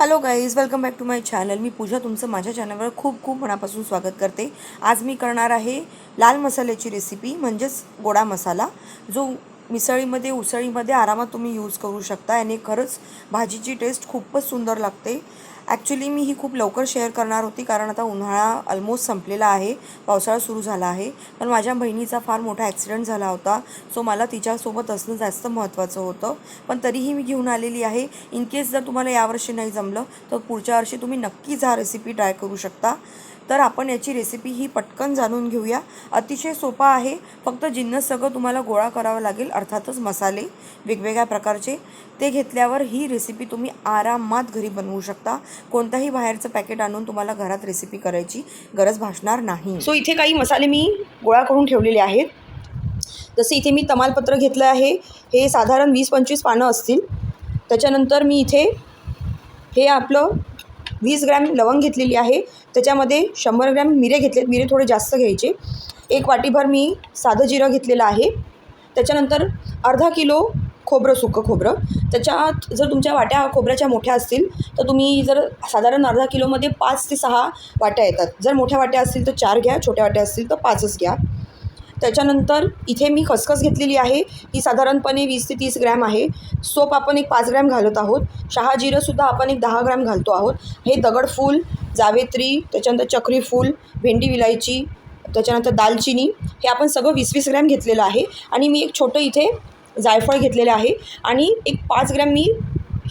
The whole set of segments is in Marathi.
Hello guys welcome back to my channel मी पूजा तुमचं माझ्या चॅनलवर खूप खूप मनापासून स्वागत करते. आज मी करणार आहे लाल मसाल्याची रेसिपी म्हणजेच गोडा मसाला जो मिसळीमध्ये उसळीमध्ये आरामात तुम्ही यूज करू शकता. याने खरंच भाजीची टेस्ट खूपच सुंदर लागते. ॲक्च्युली मी ही खूप लवकर शेअर करणार होती कारण आता उन्हाळा ऑलमोस्ट संपलेला आहे. पावसाळा सुरू झाला आहे. पण माझ्या बहिणीचा फार मोठा ॲक्सिडेंट झाला होता. सो मला तिच्यासोबत असणं जास्त महत्त्वाचं होतं. पण तरीही मी घेऊन आलेली आहे. इन केस जर तुम्हाला यावर्षी नाही जमलं तर पुढच्या वर्षी तुम्ही नक्कीच हा रेसिपी ट्राय करू शकता. तर आपण याची रेसिपी ही पटकन जाणून घेऊया. अतिशय सोपा आहे. फक्त जिन्नस सगळं तुम्हाला गोळा करावं लागेल अर्थातच मसाले वेगवेगळ्या प्रकारचे. ते घेतल्यावर ही रेसिपी तुम्ही आरामात घरी बनवू शकता. कोणताही बाहेरचं पॅकेट आणून तुम्हाला घरात रेसिपी करायची गरज भासणार नाही. सो इथे काही मसाले मी गोळा करून ठेवलेले आहेत. जसं इथे मी तमालपत्र घेतलं आहे हे साधारण वीस पंचवीस पानं असतील. त्याच्यानंतर मी इथे हे आपलं वीस ग्रॅम लवंग घेतलेली आहे. त्याच्यामध्ये शंभर ग्रॅम मिरे घेतलेत मिरे थोडे जास्त घ्यायचे. एक वाटीभर मी साधं जिरं घेतलेलं आहे. त्याच्यानंतर अर्धा किलो खोबरं सुकं खोबरं. त्याच्यात जर तुमच्या वाट्या खोबऱ्याच्या मोठ्या असतील तर तुम्ही जर साधारण अर्धा किलोमध्ये पाच ते सहा वाट्या येतात. जर मोठ्या वाट्या असतील तर चार घ्या छोट्या वाट्या असतील तर पाचच घ्या. त्याच्यानंतर इथे मी खसखस घेतलेली आहे. ही साधारणपणे वीस ते तीस ग्रॅम आहे. सोप आपण एक पाच ग्रॅम घालत आहोत. शहाजीरंसुद्धा आपण एक दहा ग्रॅम घालतो आहोत. हे दगडफूल जावेत्री त्याच्यानंतर चक्री फूल भेंडी विलायची त्याच्यानंतर दालचिनी हे आपण सगळं वीस वीस ग्रॅम घेतलेलं आहे. आणि मी एक छोटं इथे जायफळ घेतलेलं आहे आणि एक पाच ग्रॅम मी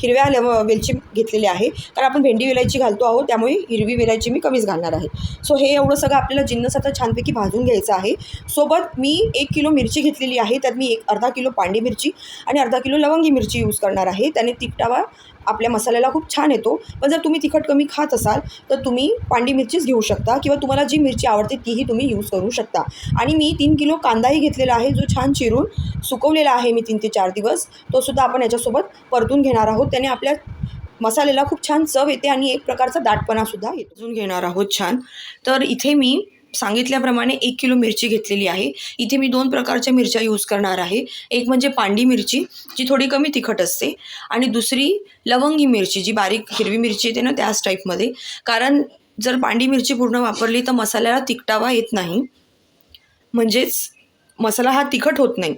हिरव्या लव वेलची घेतलेली आहे. कारण आपण भेंडी वेलायची घालतो आहोत त्यामुळे हिरवी वेलायची मी कमीच घालणार आहे. सो हे एवढं सगळं आपल्याला जिन्नस आता छानपैकी भाजून घ्यायचं आहे. सोबत मी एक किलो मिरची घेतलेली आहे. त्यात मी एक अर्धा किलो पांडी मिरची आणि अर्धा किलो लवंगी मिरची यूज करणार आहे. त्याने तिखटावा आपल्या मसाल्याला खूप छान येतो. पण जर तुम्ही तिखट कमी खात असाल तर तुम्ही पांडी मिरचीच घेऊ शकता किंवा तुम्हाला जी मिरची आवडते तीही तुम्ही यूज करू शकता. आणि मी तीन किलो कांदाही घेतलेला आहे जो छान चिरून सुकवलेला आहे मी तीन ते चार दिवस. तो सुद्धा आपण याच्यासोबत परतून घेणार आहोत. त्याने आपल्या मसाल्याला खूप छान चव येते आणि एक प्रकारचा दाटपणासुद्धा येतो. घेणार आहोत छान. तर इथे मी सांगितल्याप्रमाणे एक किलो मिरची घेतलेली आहे. इथे मी दोन प्रकारच्या मिरच्या यूज करणार आहे. एक म्हणजे पांडी मिरची जी थोडी कमी तिखट असते आणि दुसरी लवंगी मिरची जी बारीक हिरवी मिरची येते ना त्याच टाईपमध्ये कारण जर पांडी मिरची पूर्ण वापरली तर मसाल्याला तिखटावा येत नाही. म्हणजेच मसाला हा तिखट होत नाही.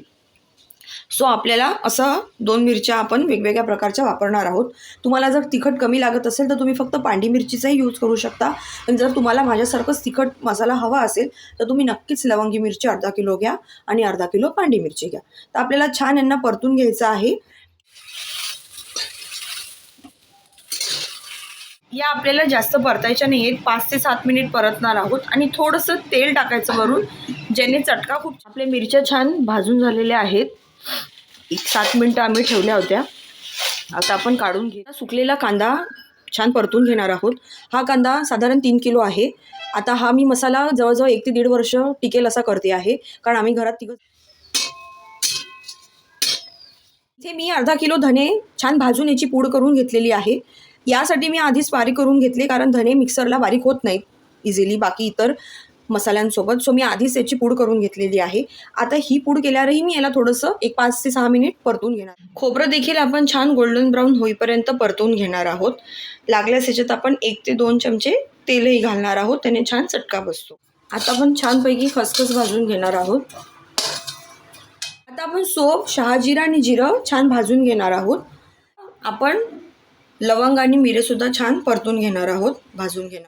सो आपल्याला असं दोन मिरच्या आपण वेगवेगळ्या प्रकारच्या वापरणार आहोत. तुम्हाला जर तिखट कमी लागत असेल तर तुम्ही फक्त पांडी मिरचीचाही यूज करू शकता. पण जर तुम्हाला माझ्यासारखंच तिखट मसाला हवा असेल तर तुम्ही नक्कीच लवंगी मिरची अर्धा किलो घ्या आणि अर्धा किलो पांडी मिरची घ्या. तर आपल्याला छान यांना परतून घ्यायचं आहे. या आपल्याला जास्त परतायच्या नाही आहेत पाच ते सात मिनिट परतणार आहोत आणि थोडंसं तेल टाकायचं वरून ज्याने चटका खूप आपल्या मिरच्या छान भाजून झालेल्या आहेत. एक सात मिनटं आम्ही ठेवल्या होत्या. आता आपण काढून घे सुकलेला कांदा छान परतून घेणार आहोत. हा कांदा साधारण तीन किलो आहे. आता हा मी मसाला जवळजवळ एक ते दीड वर्ष टिकेल असा करते आहे. कारण आम्ही घरात तिघं इथे मी अर्धा किलो धने छान भाजून याची पूड करून घेतलेली आहे. यासाठी मी आधीच बारीक करून घेतले कारण धने मिक्सरला बारीक होत नाहीत. इझिली बाकी इतर मसाल्यांसोबत. सो मी आधीच याची पूड करून घेतलेली आहे. आता ही पूड केल्यावरही मी याला थोडंसं एक पाच ते सहा मिनिट परतून घेणार खोबरं देखील आपण छान गोल्डन ब्राऊन होईपर्यंत परतून घेणार आहोत. लागल्यास याच्यात आपण एक ते दोन चमचे तेलही घालणार आहोत. त्याने छान चटका बसतो. आता आपण छानपैकी खसखस भाजून घेणार आहोत. आता आपण सोप शहाजिरा आणि जिरं छान भाजून घेणार आहोत. आपण लवंग आणि मिरेसुद्धा छान परतून घेणार आहोत. भाजून घेणार.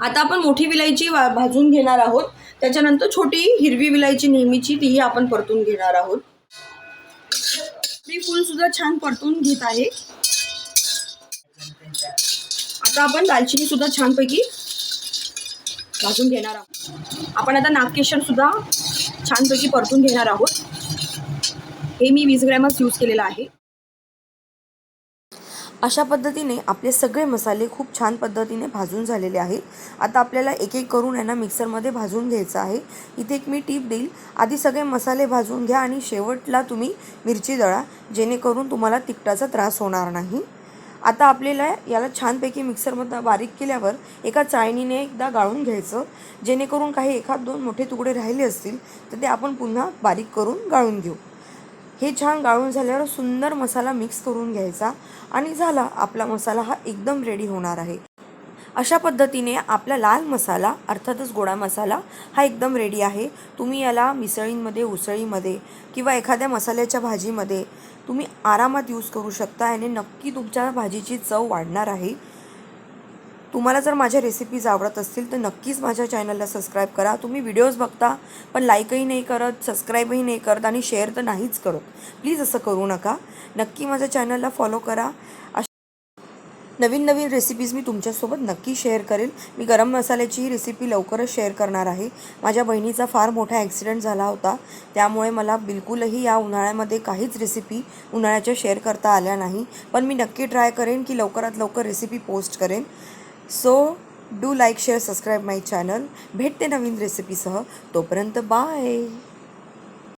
आता आपण मोठी विलायची वा भाजून घेणार आहोत. त्याच्यानंतर छोटी हिरवी विलायची नेहमीची तीही आपण परतून घेणार आहोत. ती फुलसुद्धा छान परतून घेत आहे. आता आपण दालचिनी सुद्धा छानपैकी भाजून घेणार आहोत. आपण आता नागकेशर सुद्धा छानपैकी परतून घेणार आहोत. हे मी वीस ग्रॅमच यूज केलेलं आहे. अशा पद्धतीने आपले सगळे मसाले खूप छान पद्धतीने भाजून झालेले आहे आता आपल्याला एक एक करून यांना मिक्सरमध्ये भाजून घ्यायचं आहे. इथे एक मी टीप देईल. आधी सगळे मसाले भाजून घ्या आणि शेवटला तुम्ही मिरची दळा जेणेकरून तुम्हाला तिखटाचा त्रास होणार नाही. आता आपल्याला याला छानपैकी मिक्सरमधनं बारीक केल्यावर एका चाळणीने एकदा गाळून घ्यायचं. जेणेकरून काही एखाद दोन मोठे तुकडे राहिले असतील तर ते आपण पुन्हा बारीक करून गाळून घेऊ. हे छान गाळून झाल्यावर सुंदर मसाला मिक्स करून घ्यायचा आणि झाला आपला मसाला हा एकदम रेडी होणार आहे. अशा पद्धतीने आपला लाल मसाला अर्थातच गोडा मसाला हा एकदम रेडी आहे. तुम्ही याला मिसळींमध्ये उसळीमध्ये किंवा एखाद्या मसाल्याच्या भाजीमध्ये तुम्ही आरामात यूज करू शकता आणि नक्की तुमच्या भाजीची चव वाढणार आहे. तुम्हाला जर माझ्या रेसिपीज आवडत असतील तर नक्कीच माझ्या चॅनलला सबस्क्राईब करा. तुम्ही व्हिडिओज बघता पण लाईकही नाही करत सबस्क्राईबही नाही करत आणि शेअर तर नाहीच करत. प्लीज असं करू नका. नक्की माझ्या चॅनलला फॉलो करा. अश- नवीन नवीन रेसिपीज मी तुमच्यासोबत नक्की शेअर करेल. मी गरम मसाल्याची रेसिपी लवकरच शेअर करणार आहे. माझ्या बहिणीचा फार मोठा ॲक्सिडेंट झाला होता. त्यामुळे मला बिलकुलही या उन्हाळ्यामध्ये काहीच रेसिपी उन्हाळ्याच्या शेअर करता आल्या नाही. पण मी नक्की ट्राय करेन की लवकरात लवकर रेसिपी पोस्ट करेन. So do like share subscribe my channel भेटते नवीन रेसिपीसह तोपर्यंत बाय